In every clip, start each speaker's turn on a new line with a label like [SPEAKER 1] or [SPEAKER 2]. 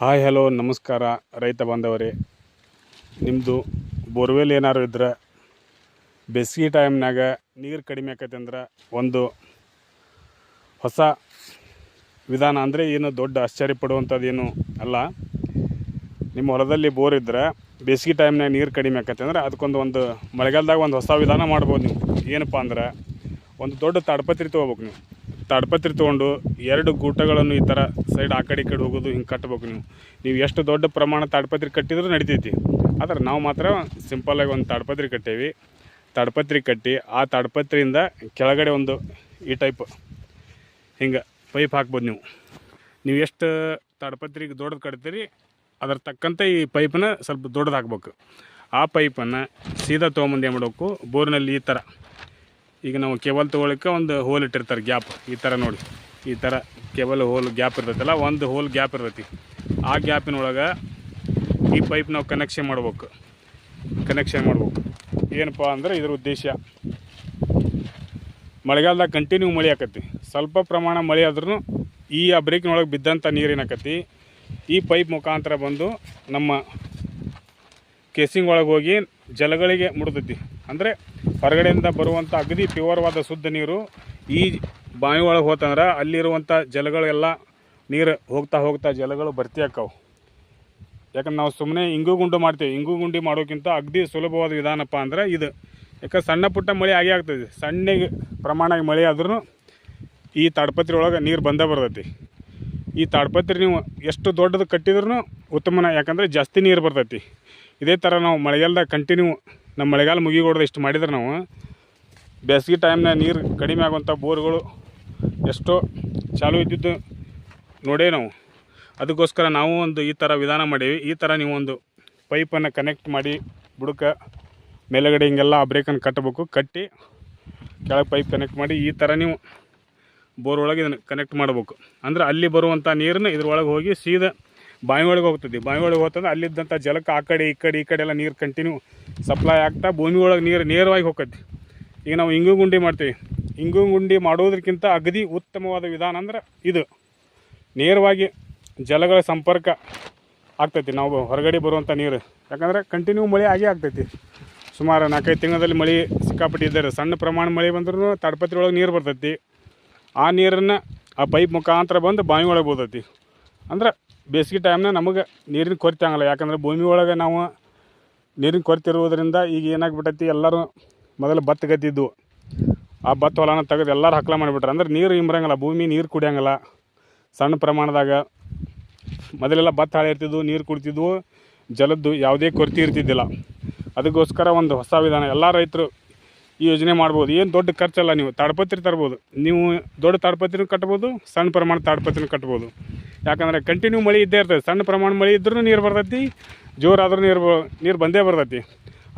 [SPEAKER 1] Hi, hello, ನಮಸ್ಕಾರ, ರೈತ ಬಾಂಧವರೇ. ನಿಮ್ಮದು ಬೋರ್ವೆಲ್ ಏನಾರು ಇದ್ರೆ ಬೇಸಿಗೆ ಟೈಮ್ನಾಗ ನೀರು ಕಡಿಮೆ ಆಕೈತೆ ಅಂದ್ರೆ ಒಂದು ಹೊಸ ವಿಧಾನ ಅಂದರೆ ಏನು ದೊಡ್ಡ ಆಶ್ಚರ್ಯ ಪಡುವಂಥದ್ದು ಏನು ಅಲ್ಲ. ನಿಮ್ಮ ಹೊಲದಲ್ಲಿ ಬೋರ್ ಇದ್ದರೆ ಬೇಸಿಗೆ ಟೈಮ್ನಾಗ ನೀರು ಕಡಿಮೆ ಆಕೈತೆ ಅಂದ್ರೆ ಅದಕ್ಕೊಂದು ಒಂದು ಮಳೆಗಾಲದಾಗ ಒಂದು ಹೊಸ ವಿಧಾನ ಮಾಡ್ಬೋದು ನೀವು. ಏನಪ್ಪ ಅಂದ್ರೆ ಒಂದು ದೊಡ್ಡ ತಾಡ್ಪತ್ರಿ ತೊಗೋಬೇಕು ನೀವು. ತಾಡ್ಪತ್ರಿ ತೊಗೊಂಡು ಎರಡು ಗೂಟಗಳನ್ನು ಈ ಥರ ಸೈಡ್ ಆ ಕಡೆ ಈ ಕಡೆ ಹೋಗೋದು ಹಿಂಗೆ ಕಟ್ಟಬೇಕು ನೀವು. ನೀವು ಎಷ್ಟು ದೊಡ್ಡ ಪ್ರಮಾಣ ತಾಡ್ಪತ್ರಿ ಕಟ್ಟಿದ್ರೂ ನಡಿತೈತಿ. ಆದ್ರೆ ನಾವು ಮಾತ್ರ ಸಿಂಪಲ್ಲಾಗಿ ಒಂದು ತಡಪತ್ರಿ ಕಟ್ಟೇವಿ. ತಡಪತ್ರಿ ಕಟ್ಟಿ, ಆ ತಾಡ್ಪತ್ರಿಯಿಂದ ಕೆಳಗಡೆ ಒಂದು ಈ ಟೈಪ್ ಹಿಂಗೆ ಪೈಪ್ ಹಾಕ್ಬೋದು ನೀವು. ನೀವು ಎಷ್ಟು ತಾಡ್ಪತ್ರಿಗೆ ದೊಡ್ಡದು ಕಟ್ತೀರಿ, ಅದ್ರ ತಕ್ಕಂತೆ ಈ ಪೈಪನ್ನ ಸ್ವಲ್ಪ ದೊಡ್ಡದು ಹಾಕ್ಬೇಕು ಆ ಪೈಪನ್ನು ಸೀದಾ ತೊಗೊಂಬಂದು ಏನು ಮಾಡಬೇಕು, ಬೋರ್ನಲ್ಲಿ ಈ ಥರ ಈಗ ನಾವು ಕೇಬಲ್ ತೊಗೊಳಕ್ಕೆ ಒಂದು ಹೋಲ್ ಇಟ್ಟಿರ್ತಾರೆ ಗ್ಯಾಪ್ ಈ ಥರ ನೋಡಿ. ಈ ಥರ ಕೇಬಲ್ ಹೋಲ್ ಗ್ಯಾಪ್ ಇರ್ತೈತಲ್ಲ, ಒಂದು ಹೋಲ್ ಗ್ಯಾಪ್ ಇರ್ತೈತಿ. ಆ ಗ್ಯಾಪಿನೊಳಗೆ ಈ ಪೈಪ್ ನಾವು ಕನೆಕ್ಷನ್ ಮಾಡ್ಬೇಕು. ಕನೆಕ್ಷನ್ ಮಾಡ್ಬೇಕು. ಏನಪ್ಪ ಅಂದ್ರೆ ಇದ್ರ ಉದ್ದೇಶ. ಮಳೆಗಾಲದಾಗ ಕಂಟಿನ್ಯೂ ಮಳೆ ಆಕತಿ. ಸ್ವಲ್ಪ ಪ್ರಮಾಣ ಮಳೆ ಆದ್ರೂ ಈ ಆ ಬ್ರೇಕ್ನೊಳಗೆ ಬಿದ್ದಂಥ ನೀರೇನಾಕತಿ ಈ ಪೈಪ್ ಮುಖಾಂತರ ಬಂದು ನಮ್ಮ ಕೇಸಿಂಗ್ ಒಳಗೆ ಹೋಗಿ ಜಲಗಳಿಗೆ ಮುಡ್ತೈತಿ ಅಂದರೆ ಹೊರಗಡೆಯಿಂದ ಬರುವಂಥ ಅಗದಿ ಪ್ಯೂರ್ವಾದ ಶುದ್ಧ ನೀರು ಈ ಬಾವಿ ಒಳಗೆ ಹೋತಂದ್ರೆ ಅಲ್ಲಿರುವಂಥ ಜಲಗಳೆಲ್ಲ ನೀರು ಹೋಗ್ತಾ ಹೋಗ್ತಾ ಜಲಗಳು ಭರ್ತಿ ಆಕ್ಕವು ಯಾಕಂದ್ರೆ ನಾವು ಸುಮ್ಮನೆ ಇಂಗು ಗುಂಡು ಮಾಡ್ತೀವಿ. ಇಂಗು ಗುಂಡಿ ಮಾಡೋಕ್ಕಿಂತ ಅಗದಿ ಸುಲಭವಾದ ವಿಧಾನಪ್ಪ ಅಂದ್ರೆ ಇದು. ಯಾಕಂದ್ರೆ ಸಣ್ಣ ಪುಟ್ಟ ಮಳೆ ಆಗೇ ಆಗ್ತದೆ. ಸಣ್ಣಗೆ ಪ್ರಮಾಣ ಮಳೆ ಆದ್ರೂ ಈ ತಾಡ್ಪತ್ರಿ ಒಳಗೆ ನೀರು ಬಂದೇ ಬರ್ತೈತಿ. ಈ ತಾಡ್ಪತ್ರಿ ನೀವು ಎಷ್ಟು ದೊಡ್ಡದು ಕಟ್ಟಿದ್ರೂ ಉತ್ತಮನ ಯಾಕಂದರೆ ಜಾಸ್ತಿ ನೀರು ಬರ್ತೈತಿ. ಇದೇ ಥರ ನಾವು ಮಳೆಗಾಲದಾಗ ಕಂಟಿನ್ಯೂ ನಮ್ಮ ಮಳೆಗಾಲ ಮುಗಿಗೊಡ್ದು ಇಷ್ಟು ಮಾಡಿದ್ರೆ ನಾವು. ಬೇಸಿಗೆ ಟೈಮ್ನಾಗ ನೀರು ಕಡಿಮೆ ಆಗುವಂಥ ಬೋರ್ಗಳು ಎಷ್ಟೋ ಚಾಲು ಇದ್ದಿದ್ದು ನೋಡೇ ನಾವು. ಅದಕ್ಕೋಸ್ಕರ ನಾವು ಒಂದು ಈ ಥರ ವಿಧಾನ ಮಾಡೀವಿ. ಈ ಥರ ನೀವು ಒಂದು ಪೈಪನ್ನು ಕನೆಕ್ಟ್ ಮಾಡಿ ಬುಡಕ್ಕೆ ಮೇಲುಗಡೆ ಹಿಂಗೆಲ್ಲ ಆ ಬ್ರೇಕನ್ನು ಕಟ್ಟಬೇಕು. ಕಟ್ಟಿ ಕೆಳಗೆ ಪೈಪ್ ಕನೆಕ್ಟ್ ಮಾಡಿ ಈ ಥರ ನೀವು ಬೋರ್ ಒಳಗೆ ಇದನ್ನು ಕನೆಕ್ಟ್ ಮಾಡಬೇಕು. ಅಂದ್ರೆ ಅಲ್ಲಿ ಬರುವಂಥ ನೀರನ್ನ ಇದ್ರೊಳಗೆ ಹೋಗಿ ಸೀದಾ ಬಾವಿ ಒಳಗೆ ಹೋಗ್ತದೆ. ಬಾವಿ ಒಳಗೆ ಹೋಗ್ತದೆ ಅಲ್ಲಿದ್ದಂಥ ಜಲಕ್ಕೆ ಆ ಕಡೆ ಈ ಕಡೆ ಈ ಕಡೆ ಎಲ್ಲ ನೀರು ಕಂಟಿನ್ಯೂ ಸಪ್ಲೈ ಆಗ್ತಾ ಭೂಮಿ ಒಳಗೆ ನೀರು ನೇರವಾಗಿ ಹೋಗತ್ತೆ ಈಗ ನಾವು ಇಂಗು ಗುಂಡಿ ಮಾಡ್ತೀವಿ. ಇಂಗು ಗುಂಡಿ ಮಾಡೋದಕ್ಕಿಂತ ಅಗದಿ ಉತ್ತಮವಾದ ವಿಧಾನ ಅಂದ್ರೆ ಇದು. ನೇರವಾಗಿ ಜಲಗಳ ಸಂಪರ್ಕ ಆಗ್ತೈತಿ. ನಾವು ಹೊರಗಡೆ ಬರುವಂಥ ನೀರು. ಯಾಕಂದ್ರೆ ಕಂಟಿನ್ಯೂ ಮಳೆ ಆಗೇ ಆಗ್ತೈತಿ. ಸುಮಾರು ನಾಲ್ಕೈದು ತಿಂಗಳಲ್ಲಿ ಮಳೆ ಸಿಕ್ಕಾಪಟ್ಟೆ ಇದ್ದಾರೆ ಸಣ್ಣ ಪ್ರಮಾಣ ಮಳೆ ಬಂದ್ರೂ ತಡಪತ್ರಿ ಒಳಗೆ ನೀರು ಬರ್ತೈತಿ. ಆ ನೀರನ್ನು ಆ ಪೈಪ್ ಮುಖಾಂತರ ಬಂದು ಬಾವಿ ಒಳಗೆ ಬೋದೈತಿ ಅಂದ್ರೆ ಬೇಸಿಗೆ ಟೈಮ್ನ ನಮಗೆ ನೀರಿನ ಕೊರತೆ ಆಗಲ್ಲ. ಯಾಕಂದ್ರೆ ಭೂಮಿ ಒಳಗೆ ನಾವು ನೀರಿನ ಕೊರತೆ ಇರುವುದರಿಂದ ಈಗ ಏನಾಗ್ಬಿಟ್ಟೈತಿ, ಎಲ್ಲರೂ ಮೊದಲು ಭತ್ತ ಗದ್ದಿದ್ದು. ಆ ಭತ್ತ ಹೊಲನ ತೆಗೆದು ಎಲ್ಲರೂ ಹಕ್ಲ ಮಾಡಿಬಿಟ್ರೆ. ಅಂದ್ರೆ ನೀರು ಇಂಬ್ರಂಗಿಲ್ಲ, ಭೂಮಿ ನೀರು ಕುಡಿಯಂಗಿಲ್ಲ. ಸಣ್ಣ ಪ್ರಮಾಣದಾಗ ಮೊದಲೆಲ್ಲ ಭತ್ತ ಹಾಳೆ ಇರ್ತಿದ್ವು, ನೀರು ಕುಡ್ತಿದ್ವು, ಜಲದ್ದು ಯಾವುದೇ ಕೊರತೆ ಇರ್ತಿದ್ದಿಲ್ಲ. ಅದಕ್ಕೋಸ್ಕರ ಒಂದು ಹೊಸ ವಿಧಾನ, ಎಲ್ಲ ರೈತರು ಯೋಜನೆ ಮಾಡ್ಬೋದು. ಏನು ದೊಡ್ಡ ಖರ್ಚಲ್ಲ ನೀವು. ತಾಡ್ಪತ್ರಿ ತರ್ಬೋದು. ನೀವು ದೊಡ್ಡ ತಾಡ್ಪತ್ರಿನೂ ಕಟ್ಬೋದು, ಸಣ್ಣ ಪ್ರಮಾಣ ತಾಡ್ಪತ್ರಿನೂ ಕಟ್ಬೋದು. ಯಾಕಂದರೆ ಕಂಟಿನ್ಯೂ ಮಳೆ ಇದ್ದೇ ಇರ್ತದೆ. ಸಣ್ಣ ಪ್ರಮಾಣ ಮಳೆ ಇದ್ರೂ ನೀರು ಬರ್ತೈತಿ ಜೋರಾದ್ರೂ ನೀರು ನೀರು ಬಂದೇ ಬರ್ತೈತಿ.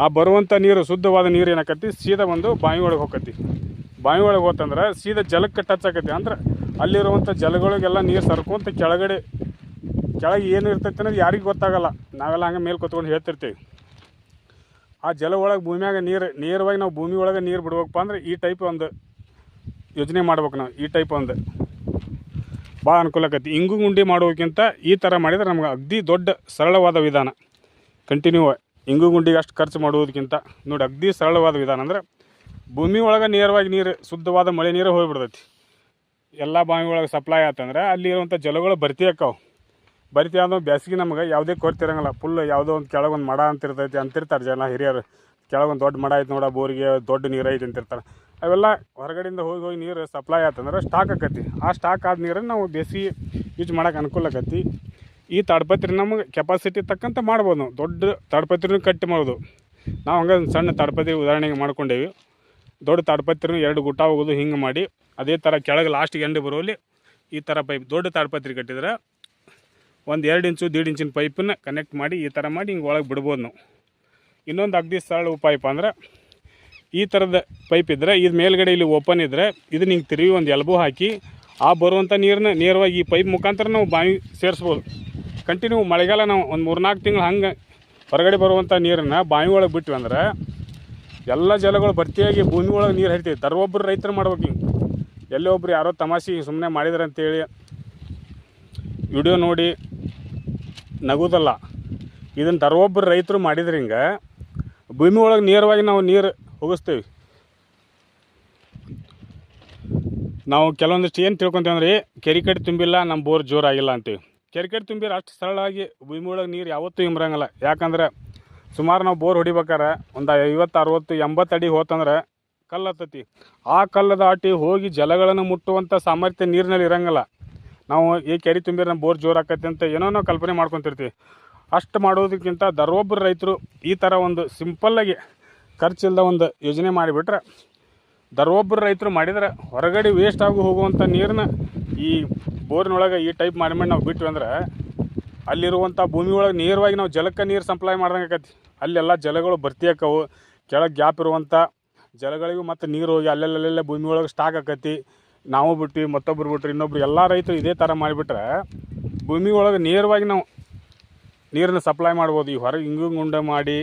[SPEAKER 1] ಆ ಬರುವಂಥ ನೀರು, ಶುದ್ಧವಾದ ನೀರು ಏನಾಕತಿ ಸೀದಾ ಬಂದು ಬಾವಿ ಒಳಗೆ ಹೋಗತಿ ಬಾವಿ ಒಳಗೆ ಹೋತಂದ್ರೆ ಸೀದಾ ಜಲಕ್ಕೆ ಟಚ್ ಆಕತಿ ಅಂದ್ರೆ ಅಲ್ಲಿರುವಂಥ ಜಲಗಳಿಗೆಲ್ಲ ನೀರು ಸರ್ಕೊಂತ ಕೆಳಗಡೆ, ಕೆಳಗೆ ಏನು ಇರ್ತೈತೆ ಅನ್ನೋದು ಯಾರಿಗೂ ಗೊತ್ತಾಗಲ್ಲ. ನಾವೆಲ್ಲ ಹಂಗೆ ಮೇಲೆ ಕೂತ್ಕೊಂಡು ಹೇಳ್ತಿರ್ತೀವಿ. ಆ ಜಲ ಒಳಗೆ ಭೂಮಿಯಾಗ ನೀರು, ನೇರವಾಗಿ ನಾವು ಭೂಮಿ ಒಳಗೆ ನೀರು ಬಿಡ್ಬೇಕಪ್ಪ ಅಂದ್ರೆ ಈ ಟೈಪ್ ಒಂದು ಯೋಜನೆ ಮಾಡ್ಬೇಕು ನಾವು, ಈ ಟೈಪ್ ಒಂದು. ಭಾಳ ಅನುಕೂಲ ಆಕೈತಿ. ಇಂಗು ಗುಂಡಿ ಮಾಡೋಕ್ಕಿಂತ ಈ ಥರ ಮಾಡಿದ್ರೆ ನಮ್ಗೆ ಅಗ್ದಿ ದೊಡ್ಡ ಸರಳವಾದ ವಿಧಾನ. ಕಂಟಿನ್ಯೂ ಇಂಗು ಗುಂಡಿಗೆ ಅಷ್ಟು ಖರ್ಚು ಮಾಡುವುದಕ್ಕಿಂತ ನೋಡಿ ಅಗ್ದಿ ಸರಳವಾದ ವಿಧಾನ ಅಂದ್ರೆ ಭೂಮಿ ಒಳಗೆ ನೇರವಾಗಿ ನೀರು, ಶುದ್ಧವಾದ ಮಳೆ ನೀರು ಹೋಗಿಬಿಡ್ತೈತಿ. ಎಲ್ಲ ಬಾವಿ ಒಳಗೆ ಸಪ್ಲೈ ಆತಂದ್ರೆ ಅಲ್ಲಿ ಇರುವಂಥ ಜಲಗಳು ಬರ್ತಿ ಆಕ್ಕಾವು ಭರ್ತಿ ಅಂದ್ರೆ ಬ್ಯಾಸಿಗೆ ನಮಗೆ, ಯಾವುದೇ ಕೊರತೆ ಇರಂಗಿಲ್ಲ ಫುಲ್ ಯಾವುದೋ ಒಂದು ಕೆಳಗೊಂದು ಮಡ ಅಂತ ಇರ್ತೈತಿ ಅಂತಿರ್ತಾರೆ ಜನ ಹಿರಿಯರು. ಕೆಳಗೊಂದು ದೊಡ್ಡ ಮಡ ಐತೆ ನೋಡ, ಬೋರಿಗೆ ದೊಡ್ಡ ನೀರು ಐತೆ ಅಂತಿರ್ತಾರೆ. ಅವೆಲ್ಲ ಹೊರಗಡೆಯಿಂದ ಹೋಗಿ ಹೋಗಿ ನೀರು ಸಪ್ಲೈ ಆಯ್ತಂದ್ರೆ ಸ್ಟಾಕ್ ಆಕತಿ. ಆ ಸ್ಟಾಕ್ ಆದ ನೀರನ್ನು ನಾವು ಬೇಸಿಗೆ ಯೂಸ್ ಮಾಡೋಕೆ ಅನುಕೂಲ ಆಕತಿ. ಈ ತಾಡ್ಪತ್ರಿ ನಮಗೆ ಕೆಪಾಸಿಟಿ ತಕ್ಕಂತ ಮಾಡ್ಬೋದು ನಾವು. ದೊಡ್ಡ ತಾಡ್ಪತ್ರಿನೂ ಕಟ್ಟಿ ಮಾಡೋದು ನಾವು ಹಂಗೆ ಸಣ್ಣ ತಡಪತ್ರಿ ಉದಾಹರಣೆಗೆ ಮಾಡ್ಕೊಂಡೇವಿ. ದೊಡ್ಡ ತಾಡ್ಪತ್ರಿನೂ ಎರಡು ಗುಟ್ಟ ಹೋಗೋದು ಹಿಂಗೆ ಮಾಡಿ, ಅದೇ ಥರ ಕೆಳಗೆ ಲಾಸ್ಟಿಗೆ ಎಂಡ್ ಬರೋಲಿ ಈ ಥರ ಪೈಪ್ ದೊಡ್ಡ ತಾಡ್ಪತ್ರಿ ಕಟ್ಟಿದ್ರೆ ಒಂದು ಎರಡು ಇಂಚು, ದೀಡ್ ಇಂಚಿನ ಪೈಪನ್ನ ಕನೆಕ್ಟ್ ಮಾಡಿ ಈ ಥರ ಮಾಡಿ ಹಿಂಗೆ ಒಳಗೆ ಬಿಡ್ಬೋದು ನಾವು. ಇನ್ನೊಂದು ಅಗ್ದಿ ಸರಳ ಉಪಾಯಪ್ಪ ಅಂದ್ರೆ ಈ ಥರದ ಪೈಪ್ ಇದ್ದರೆ ಇದು ಮೇಲ್ಗಡೆ ಇಲ್ಲಿ ಓಪನ್ ಇದ್ದರೆ ಇದನ್ನ ಹಿಂಗೆ ತಿರುವಿ ಒಂದು ಎಲ್ಬೋ ಹಾಕಿ, ಆ ಬರುವಂಥ ನೀರನ್ನ ನೇರವಾಗಿ ಈ ಪೈಪ್ ಮುಖಾಂತರ ನಾವು ಬಾವಿ ಸೇರಿಸ್ಬೋದು. ಕಂಟಿನ್ಯೂ ಮಳೆಗಾಲ ನಾವು ಒಂದು ಮೂರ್ನಾಲ್ಕು ತಿಂಗಳು ಹಂಗೆ ಹೊರಗಡೆ ಬರುವಂಥ ನೀರನ್ನು ಬಾವಿ ಒಳಗೆ ಬಿಟ್ವಿ ಅಂದ್ರೆ, ಎಲ್ಲ ಜಲಗಳು ಭರ್ತಿಯಾಗಿ ಭೂಮಿ ಒಳಗೆ ನೀರು ಹರಿತೀವಿ ತರವೊಬ್ಬರು ರೈತರು ಮಾಡ್ಬೇಕು ಹಿಂಗೆ. ಎಲ್ಲೇ ಒಬ್ರು ಯಾರೋ ತಮಾಷೆ ಸುಮ್ಮನೆ ಮಾಡಿದ್ರು ಅಂತೇಳಿ ವಿಡಿಯೋ ನೋಡಿ ನಗುದಲ್ಲ. ಇದನ್ನು ತರವೊಬ್ಬರು ರೈತರು ಮಾಡಿದ್ರೆ ಹಿಂಗೆ, ಭೂಮಿ ಒಳಗೆ ನೇರವಾಗಿ ನಾವು ನೀರು ಹೋಗಿಸ್ತೀವಿ ನಾವು ಕೆಲವೊಂದಿಷ್ಟು ಏನು ತಿಳ್ಕೊತೀವಿ ಅಂದ್ರೆ ಕೆರೆ ಕಡೆ ತುಂಬಿಲ್ಲ ನಮ್ಮ ಬೋರ್ ಜೋರಾಗಿಲ್ಲ ಅಂತೀವಿ. ಕೆರೆ ಕಡೆ ತುಂಬಿರ ಅಷ್ಟು ಸರಳವಾಗಿ ಭೂಮಿ ಒಳಗೆ ನೀರು ಯಾವತ್ತೂ ಇಂಬ್ರಂಗಿಲ್ಲ ಯಾಕಂದ್ರೆ, ಸುಮಾರು ನಾವು ಬೋರ್ ಹೊಡಿಬೇಕಾರೆ ಒಂದು ಐವತ್ತು, ಅರವತ್ತು, ಎಂಬತ್ತು ಅಡಿ ಹೋತಂದ್ರೆ ಕಲ್ಲು ಹತ್ತತಿ. ಆ ಕಲ್ಲದ ಆಟಿ ಹೋಗಿ ಜಲಗಳನ್ನು ಮುಟ್ಟುವಂಥ ಸಾಮರ್ಥ್ಯ ನೀರಿನಲ್ಲಿ ಇರಂಗಿಲ್ಲ. ನಾವು ಈ ಕೆರೆ ತುಂಬಿರ ನಮ್ಮ ಬೋರ್ ಜೋರು ಆಕತಿ ಅಂತ ಏನೋ ಕಲ್ಪನೆ ಮಾಡ್ಕೊತಿರ್ತೀವಿ. ಅಷ್ಟು ಮಾಡೋದಕ್ಕಿಂತ ದರೊಬ್ಬರು ರೈತರು ಈ ಥರ ಒಂದು ಸಿಂಪಲ್ಲಾಗಿ ಖರ್ಚಿಲ್ಲದ ಒಂದು ಯೋಜನೆ ಮಾಡಿಬಿಟ್ರೆ ದರೊಬ್ಬರು ರೈತರು ಮಾಡಿದ್ರೆ ಹೊರಗಡೆ ವೇಸ್ಟ್ ಆಗಿ ಹೋಗುವಂಥ ನೀರನ್ನ ಈ ಬೋರ್ನೊಳಗೆ ಈ ಟೈಪ್ ಮಾಡಿ ನಾವು ಬಿಟ್ವಿ ಅಂದ್ರೆ ಅಲ್ಲಿರುವಂಥ ಭೂಮಿ ನೇರವಾಗಿ ನಾವು ಜಲಕ್ಕೆ ನೀರು ಸಪ್ಲೈ ಮಾಡ್ದಂಗೆ ಅಲ್ಲೆಲ್ಲ ಜಲಗಳು ಭರ್ತಿ ಆಕವು. ಕೆಳಗೆ ಗ್ಯಾಪ್ ಇರುವಂಥ ಜಲಗಳಿಗೂ ಮತ್ತು ನೀರು ಹೋಗಿ ಅಲ್ಲೆಲ್ಲಲ್ಲೆಲ್ಲ ಭೂಮಿ ಸ್ಟಾಕ್ ಆಕತಿ. ನಾವು ಬಿಟ್ಟು ಮತ್ತೊಬ್ರು ಬಿಟ್ರಿ, ಇನ್ನೊಬ್ರು ಎಲ್ಲ ರೈತರು ಇದೇ ಥರ ಮಾಡಿಬಿಟ್ರೆ ಭೂಮಿ ಒಳಗೆ ನೇರವಾಗಿ ನಾವು ನೀರನ್ನ ಸಪ್ಲೈ ಮಾಡ್ಬೋದು. ಈ ಹೊರಗೆ ಹಿಂಗು ಗುಂಡೆ ಮಾಡಿ,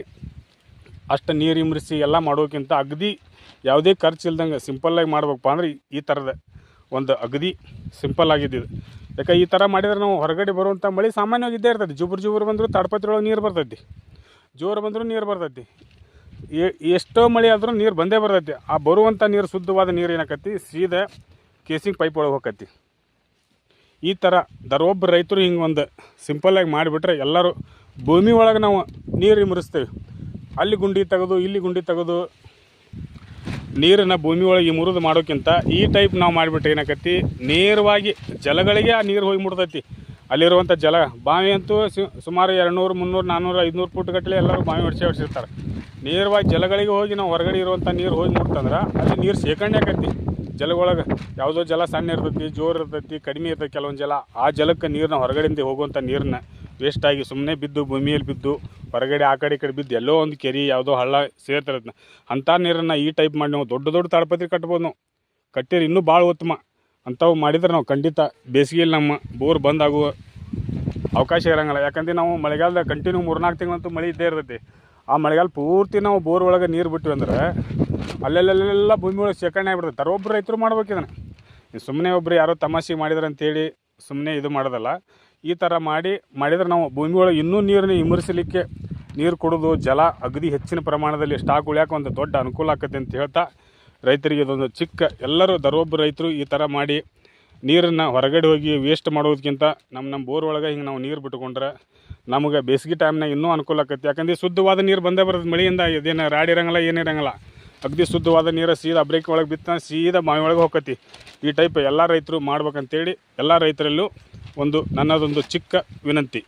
[SPEAKER 1] ಅಷ್ಟು ನೀರು ಇಮ್ರಿಸಿ ಎಲ್ಲ ಮಾಡೋಕ್ಕಿಂತ ಅಗದಿ ಯಾವುದೇ ಖರ್ಚು ಇಲ್ದಂಗೆ ಸಿಂಪಲ್ಲಾಗಿ ಮಾಡ್ಬೇಕಪ್ಪ ಅಂದ್ರೆ ಈ ಥರದ ಒಂದು ಅಗದಿ ಸಿಂಪಲ್ ಆಗಿದ್ದು ಯಾಕೆ ಈ ಥರ ಮಾಡಿದ್ರೆ ನಾವು ಹೊರಗಡೆ ಬರುವಂಥ ಮಳೆ ಸಾಮಾನ್ಯವಾಗಿ ಇದ್ದೇ ಇರ್ತದೆ. ಜುಬ್ರು ಜುಬ್ರು ಬಂದರೂ ತಾಡ್ಪತ್ರಿ ನೀರು ಬರ್ತೈತಿ. ಜೋರು ಬಂದರೂ ನೀರು ಬರ್ತೈತಿ. ಎಷ್ಟೋ ಮಳೆ ಆದರೂ ನೀರು ಬಂದೇ ಬರ್ತೈತಿ. ಆ ಬರುವಂಥ ನೀರು, ಶುದ್ಧವಾದ ನೀರು ಏನಾಕತಿ ಸೀದಾ ಕೇಸಿಂಗ್ ಪೈಪ್ ಒಳಗೆ ಹೋಗತಿ ಈ ಥರ ದರೊಬ್ಬ ರೈತರು ಹಿಂಗೆ ಒಂದು ಸಿಂಪಲ್ಲಾಗಿ ಮಾಡಿಬಿಟ್ರೆ ಎಲ್ಲರೂ ಭೂಮಿ ಒಳಗೆ ನಾವು ನೀರು ಇಮರಿಸ್ತೇವೆ. ಅಲ್ಲಿ ಗುಂಡಿ ತೆಗೆದು, ಇಲ್ಲಿ ಗುಂಡಿ ತೆಗೆದು ನೀರನ್ನು ಭೂಮಿ ಒಳಗೆ ಮುರಿದು ಮಾಡೋಕ್ಕಿಂತ ಈ ಟೈಪ್ ನಾವು ಮಾಡಿಬಿಟ್ರೆ ಏನಾಕತಿ ನೇರವಾಗಿ ಜಲಗಳಿಗೆ ಆ ನೀರು ಹೋಗಿ ಮುಡ್ತೈತಿ ಅಲ್ಲಿರುವಂಥ ಜಲ, ಬಾವಿ ಅಂತೂ ಸುಮಾರು ಎರಡುನೂರು, ಮುನ್ನೂರು ನಾನ್ನೂರು ಐದುನೂರು ಫುಟ್ ಗಟ್ಟಲೆ ಎಲ್ಲರೂ ಬಾವಿ ಹೊಡಿಸಿ ಹೊಡಿಸಿರ್ತಾರೆ ನೇರವಾಗಿ ಜಲಗಳಿಗೆ ಹೋಗಿ ನಾವು ಹೊರಗಡೆ ಇರುವಂಥ ನೀರು ಹೋಗಿ ಮುಟ್ತಂದ್ರೆ ಅಲ್ಲಿ ನೀರು ಶೇಖರಣೆ ಆಕತಿ ಜಲಗೊಳಗೆ ಯಾವುದೋ ಜಲ ಸಣ್ಣ ಇರ್ತೈತಿ, ಜೋರು ಇರ್ತೈತಿ, ಕಡಿಮೆ ಇರ್ತೈತಿ ಕೆಲವೊಂದು ಜಲ. ಆ ಜಲಕ್ಕೆ ನೀರನ್ನ ಹೊರಗಡೆಯಿಂದ ಹೋಗುವಂಥ ನೀರನ್ನ ವೇಸ್ಟಾಗಿ ಸುಮ್ಮನೆ ಬಿದ್ದು ಭೂಮಿಯಲ್ಲಿ ಬಿದ್ದು ಹೊರಗಡೆ ಆ ಕಡೆ ಈ ಕಡೆ ಬಿದ್ದು ಎಲ್ಲೋ ಒಂದು ಕೆರೆ, ಯಾವುದೋ ಹಳ್ಳ ಸೇರ್ತಿರತ್ತೆ ಅಂಥ ನೀರನ್ನು ಈ ಟೈಪ್ ಮಾಡಿ ನಾವು ದೊಡ್ಡ ದೊಡ್ಡ ತಾಡಪತ್ರಿ ಕಟ್ಬೋದು ನಾವು. ಕಟ್ಟಿರಿ ಇನ್ನೂ ಭಾಳ ಉತ್ತಮ. ಅಂಥವು ಮಾಡಿದ್ರೆ ನಾವು ಖಂಡಿತ ಬೇಸಿಗೆಯಲ್ಲಿ ನಮ್ಮ ಬೋರ್ ಬಂದಾಗುವ ಅವಕಾಶ ಇರೋಂಗಿಲ್ಲ. ಯಾಕಂದ್ರೆ ನಾವು ಮಳೆಗಾಲದಾಗ ಕಂಟಿನ್ಯೂ ಮೂರ್ನಾಲ್ಕು ತಿಂಗಳಂತೂ ಮಳೆ ಇದ್ದೇ ಇರ್ತೈತಿ. ಆ ಮಳೆಗಾಲ ಪೂರ್ತಿ ನಾವು ಬೋರ್ ಒಳಗೆ ನೀರು ಬಿಟ್ವಿ ಅಂದ್ರೆ ಅಲ್ಲೆಲ್ಲೆಲ್ಲ ಭೂಮಿ ಒಳಗೆ ಶೇಖರಣೆ ಆಗ್ಬಿಡ್ತದೆ. ತರೊಬ್ಬರು ರೈತರು ಮಾಡ್ಬೇಕು ಸುಮ್ಮನೆ ಒಬ್ಬರು ಯಾರೋ ತಮಾಷೆ ಮಾಡಿದ್ರು ಅಂತೇಳಿ ಸುಮ್ಮನೆ ಇದು ಮಾಡೋದಲ್ಲ. ಈ ಥರ ಮಾಡಿ ಮಾಡಿದ್ರೆ ನಾವು ಭೂಮಿ ಒಳಗೆ ಇನ್ನೂ ನೀರನ್ನ ಇಮರಿಸಲಿಕ್ಕೆ ನೀರು ಕೊಡೋದು, ಜಲ, ಅಗದಿ ಹೆಚ್ಚಿನ ಪ್ರಮಾಣದಲ್ಲಿ ಸ್ಟಾಕ್ ಉಳಿಯೋಕೆ ಒಂದು ದೊಡ್ಡ ಅನುಕೂಲ ಆಕತ್ತೆ ಅಂತ ಹೇಳ್ತಾ ರೈತರಿಗೆ ಇದೊಂದು ಚಿಕ್ಕ ಎಲ್ಲರೂ ದರೊಬ್ಬರು ರೈತರು ಈ ಥರ ಮಾಡಿ ನೀರನ್ನು ಹೊರಗಡೆ ಹೋಗಿ ವೇಸ್ಟ್ ಮಾಡೋದಕ್ಕಿಂತ ನಮ್ಮ ನಮ್ಮ ಬೋರ್ ಒಳಗೆ ಹಿಂಗೆ ನಾವು ನೀರು ಬಿಟ್ಕೊಂಡ್ರೆ ನಮಗೆ ಬೇಸಿಗೆ ಟೈಮ್ನಾಗ ಇನ್ನೂ ಅನುಕೂಲ ಆಕೈತಿ. ಯಾಕಂದ್ರೆ ಶುದ್ಧವಾದ ನೀರು ಬಂದೇ ಬರೋದು ಮಳೆಯಿಂದ, ಇದೇನು ರಾಡಿ ಇರಂಗಿಲ್ಲ ಏನಿರಂಗಿಲ್ಲ ಅಗದಿ ಶುದ್ಧವಾದ ನೀರು ಸೀದಾ ಬ್ರೇಕ್ ಒಳಗೆ ಬಿತ್ತ ಸೀದಾ ಬಾವಿ ಒಳಗೆ ಹೋಗತಿ ಈ ಟೈಪ್ ಎಲ್ಲ ರೈತರು ಮಾಡ್ಬೇಕಂತೇಳಿ ಎಲ್ಲ ರೈತರಲ್ಲೂ ಒಂದು ನನ್ನದೊಂದು ಚಿಕ್ಕ ವಿನಂತಿ.